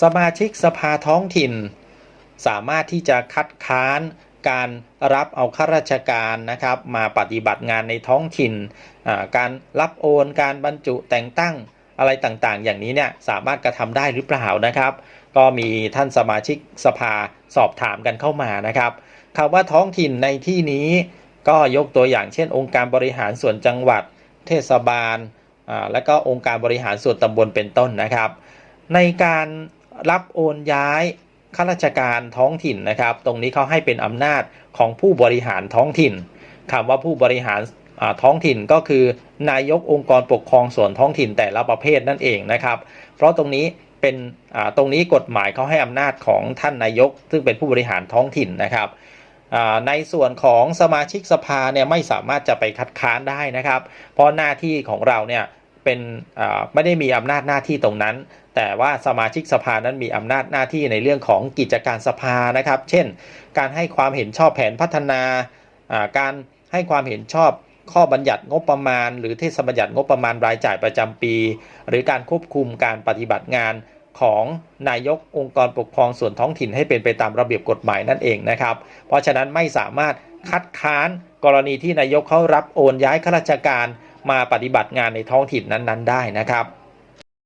สมาชิกสภาท้องถิ่น สามารถที่จะคัดค้านการรับเอาข้าราชการนะครับมาปฏิบัติงานในท้องถิ่น การรับโอนการบรรจุแต่งตั้งอะไรต่างๆ อย่างนี้เนี่ยสามารถกระทำได้หรือเปล่านะครับ ก็มีท่านสมาชิกสภาสอบถามกันเข้ามานะครับคำว่าท้องถิ่นในที่นี้ก็ยกตัวอย่างเช่น องค์การบริหารส่วนจังหวัด เทศบาลและก็องค์การบริหารส่วนตำบลเป็นต้นนะครับ ในการ รับโอนย้ายข้าราชการท้องถิ่นนะครับ ตรงนี้เขาให้เป็นอำนาจของผู้บริหารท้องถิ่นคำว่าผู้บริหารท้องถิ่นก็คือนายกองค์กรปกครองส่วนท้องถิ่นแต่ละประเภทนั่นเองนะครับ เพราะตรงนี้เป็นตรงนี้กฎหมายเขาให้อำนาจของท่านนายก ซึ่งเป็นผู้บริหารท้องถิ่นนะครับในส่วนของสมาชิกสภาเนี่ยไม่สามารถจะไปคัดค้านได้นะครับ เพราะหน้าที่ของเราเนี่ยเป็นไม่ได้มีอำนาจหน้าที่ตรงนั้น แต่ว่าสมาชิกสภานั้นมีอำนาจหน้าที่ในเรื่องของกิจการสภานะครับ เช่น การให้ความเห็นชอบแผนพัฒนาการให้ความเห็นชอบข้อบัญญัติงบประมาณ หรือเทศบัญญัติงบประมาณรายจ่ายประจำปี หรือการควบคุมการปฏิบัติงานของนายกองค์กรปกครองส่วนท้องถิ่นให้เป็นไปตามระเบียบกฎหมายนั่นเองนะครับ เพราะฉะนั้นไม่สามารถคัดค้านกรณีที่นายกเขารับโอนย้ายข้าราชการมาปฏิบัติงานในท้องถิ่นนั้น ๆ ได้นะครับ